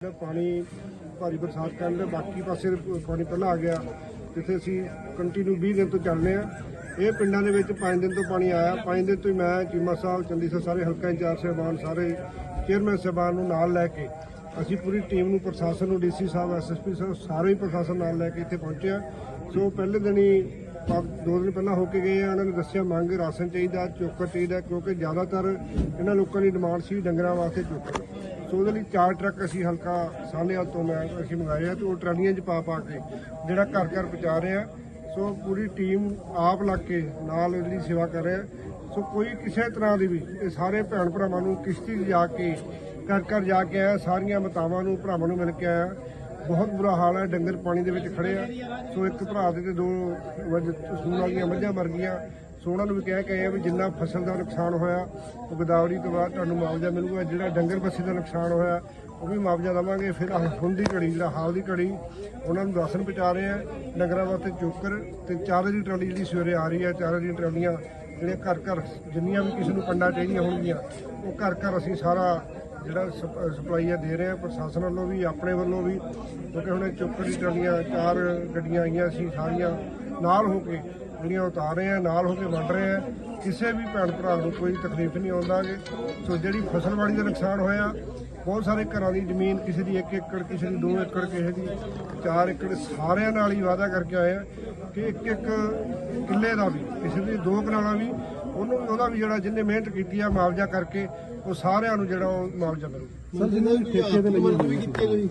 ਪਾਣੀ ਭਾਰੀ ਬਰਸਾਤ ਕਾਰਨ ਤੇ ਬਾਕੀ ਪਾਸੇ ਪਾਣੀ ਪਹਿਲਾਂ ਆ ਗਿਆ, ਜਿੱਥੇ ਅਸੀਂ ਕੰਟੀਨਿਊ 20 ਦਿਨ ਤੋਂ ਚੱਲ ਰਹੇ ਆ ਇਹ ਪਿੰਡਾਂ ਦੇ ਵਿੱਚ 5 ਦਿਨ ਤੋਂ ਪਾਣੀ ਆਇਆ। 5 ਦਿਨ ਤੋਂ ਹੀ ਮੈਂ, ਚੀਮਾ ਸਾਹਿਬ ਚੰਦੀ ਸਾਰੇ ਹਲਕਾ ਇੰਚਾਰਜ ਸਾਹਿਬਾਨ, ਸਾਰੇ ਚੇਅਰਮੈਨ ਸਾਹਿਬਾਨ ਨੂੰ ਨਾਲ ਲੈ ਕੇ ਅਸੀਂ ਪੂਰੀ ਟੀਮ ਨੂੰ ਪ੍ਰਸ਼ਾਸਨ ਨੂੰ, ਡੀਸੀ ਸਾਹਿਬ ਐਸਐਸਪੀ ਸਾਹਿਬ ਸਾਰੇ ਹੀ ਪ੍ਰਸ਼ਾਸਨ ਨਾਲ ਲੈ ਕੇ ਇੱਥੇ ਪਹੁੰਚਿਆ ਸੋ ਪਹਿਲੇ ਦਿਨ ਹੀ ਦੋ ਦਿਨ ਪਹਿਲਾਂ ਹੋ ਕੇ ਗਏ ਆ। ਉਹਨਾਂ ਨੇ ਦੱਸਿਆ, ਮੰਗ ਰਾਸ਼ਨ ਚਾਹੀਦਾ, ਚੋਕਰ ਚਾਹੀਦਾ, ਕਿਉਂਕਿ ਜ਼ਿਆਦਾਤਰ ਇਹਨਾਂ ਲੋਕਾਂ ਦੀ ਡਿਮਾਂਡ ਸੀ ਡੰਗਰਾਂ ਵਾਸਤੇ ਚੋਕਰ। ਸੋ ਉਹਦੇ ਲਈ ਚਾਰ ਟਰੱਕ ਅਸੀਂ ਹਲਕਾ ਸਾਹਨੇਵਾਲ ਤੋਂ ਮੈਂ ਅਸੀਂ ਮੰਗਾਏ ਆ ਤੇ ਉਹ ਟਰਾਲੀਆਂ 'ਚ ਪਾ ਪਾ ਕੇ ਜਿਹੜਾ ਘਰ ਘਰ ਪਹੁੰਚਾ ਰਹੇ ਆ। ਸੋ ਪੂਰੀ ਟੀਮ ਆਪ ਲੱਗ ਕੇ ਨਾਲ ਇਹਦੀ ਸੇਵਾ ਕਰ ਰਿਹਾ ਸੋ ਕੋਈ ਕਿਸੇ ਤਰ੍ਹਾਂ ਦੀ ਵੀ ਇਹ ਸਾਰੇ ਭੈਣ ਭਰਾਵਾਂ ਨੂੰ ਕਿਸ਼ਤੀ 'ਚ ਜਾ ਕੇ, ਘਰ ਘਰ ਜਾ ਕੇ ਆਇਆ, ਸਾਰੀਆਂ ਮਾਤਾਵਾਂ ਨੂੰ, ਭਰਾਵਾਂ ਨੂੰ ਮਿਲ ਕੇ ਆਇਆ। ਬਹੁਤ ਬੁਰਾ ਹਾਲ ਹੈ, ਡੰਗਰ ਪਾਣੀ ਦੇ ਵਿੱਚ ਖੜੇ ਆ। ਸੋ ਇੱਕ ਭਰਾ ਦੇ ਤੇ ਦੋ ਵਜ- ਸੂਣ ਵਾਲੀਆਂ ਮੱਝਾਂ ਮਰ ਗਈਆਂ। ਸੋ ਉਹਨਾਂ ਨੂੰ ਵੀ ਕਹਿ ਕੇ ਆਏ ਆ ਵੀ ਜਿੰਨਾ ਫਸਲ ਦਾ ਨੁਕਸਾਨ ਹੋਇਆ, ਉਹ ਗਦਾਵਰੀ ਤੋਂ ਬਾਅਦ ਤੁਹਾਨੂੰ ਮੁਆਵਜ਼ਾ ਮਿਲੂਗਾ, ਜਿਹੜਾ ਡੰਗਰ ਬੱਸੀ ਦਾ ਨੁਕਸਾਨ ਹੋਇਆ, ਉਹ ਵੀ ਮੁਆਵਜ਼ਾ ਦੇਵਾਂਗੇ। ਫਿਰ ਹੁਣ ਦੀ ਘੜੀ, ਜਿਹੜਾ ਹਾਲ ਦੀ ਘੜੀ, ਉਹਨਾਂ ਨੂੰ ਰਾਸ਼ਨ ਪਹੁੰਚਾ ਰਹੇ ਆ। ਡੰਗਰਾਂ ਵਾਸਤੇ ਚੋਕਰ ਤੇ ਚਾਰੇ ਦੀ ਟਰਾਲੀ ਜਿਹੜੀ ਸਵੇਰੇ ਆ ਰਹੀ ਹੈ ਚਾਰੇ ਦੀਆਂ ਟਰਾਲੀਆਂ ਜਿਹੜੇ ਘਰ ਘਰ ਜਿੰਨੀਆਂ ਵੀ ਕਿਸੇ ਨੂੰ ਪੰਡਾ ਚਾਹੀਦੀਆਂ ਹੋਣਗੀਆਂ, ਉਹ ਘਰ ਘਰ ਅਸੀਂ ਸਾਰਾ ਜਿਹੜਾ ਸਪ- ਸਪਲਾਈਆਂ ਦੇ ਰਹੇ ਆ, ਪ੍ਰਸ਼ਾਸਨ ਵੱਲੋਂ ਵੀ, ਆਪਣੇ ਵੱਲੋਂ ਵੀ, ਕਿਉਂਕਿ ਹੁਣ ਚੋਕਰ ਦੀ ਟਰਾਲੀਆਂ, ਚਾਰ ਗੱਡੀਆਂ ਆਈਆਂ ਸੀ ਸਾਰੀਆਂ ਨਾਲ ਹੋ ਕੇ ਜਿਹੜੀਆਂ ਉਤਾਰ ਰਹੇ ਆ ਨਾਲ ਹੋ ਕੇ ਵੰਡ ਰਹੇ ਆ ਕਿਸੇ ਵੀ ਭੈਣ ਭਰਾ ਨੂੰ ਕੋਈ ਤਕਲੀਫ ਨਹੀਂ ਆਉਂਦਾਗੇ ਸੋ ਜਿਹੜੀ ਫਸਲਵਾੜੀ ਦਾ ਨੁਕਸਾਨ ਹੋਇਆ ਬਹੁਤ ਸਾਰੇ ਘਰਾਂ ਦੀ ਜ਼ਮੀਨ ਕਿਸੇ ਦੀ 1 ਏਕੜ ਕਿਸੇ ਦੀ 2 ਏਕੜ ਕਿਸੇ ਦੀ 4 ਏਕੜ ਸਾਰਿਆਂ ਨਾਲ ਹੀ ਵਾਅਦਾ ਕਰਕੇ ਆਏ ਆ ਕਿ ਇੱਕ ਇੱਕ ਕਿੱਲੇ ਦਾ ਵੀ ਕਿਸੇ ਦੀ ਦੋ ਕਨਾਲਾਂ ਵੀ ਉਹਨੂੰ ਉਹਦਾ ਵੀ ਜਿਹੜਾ ਜਿੰਨੇ ਮਿਹਨਤ ਕੀਤੀ ਆ ਮੁਆਵਜ਼ਾ ਕਰਕੇ ਉਹ ਸਾਰਿਆਂ ਨੂੰ ਜਿਹੜਾ ਉਹ ਮੁਆਵਜ਼ਾ ਮਿਲੂ। ਸਰ ਜਿੰਨੇ ਵੀ ਠੇਕੇ ਤੇ ਲਈ ਹੋਈ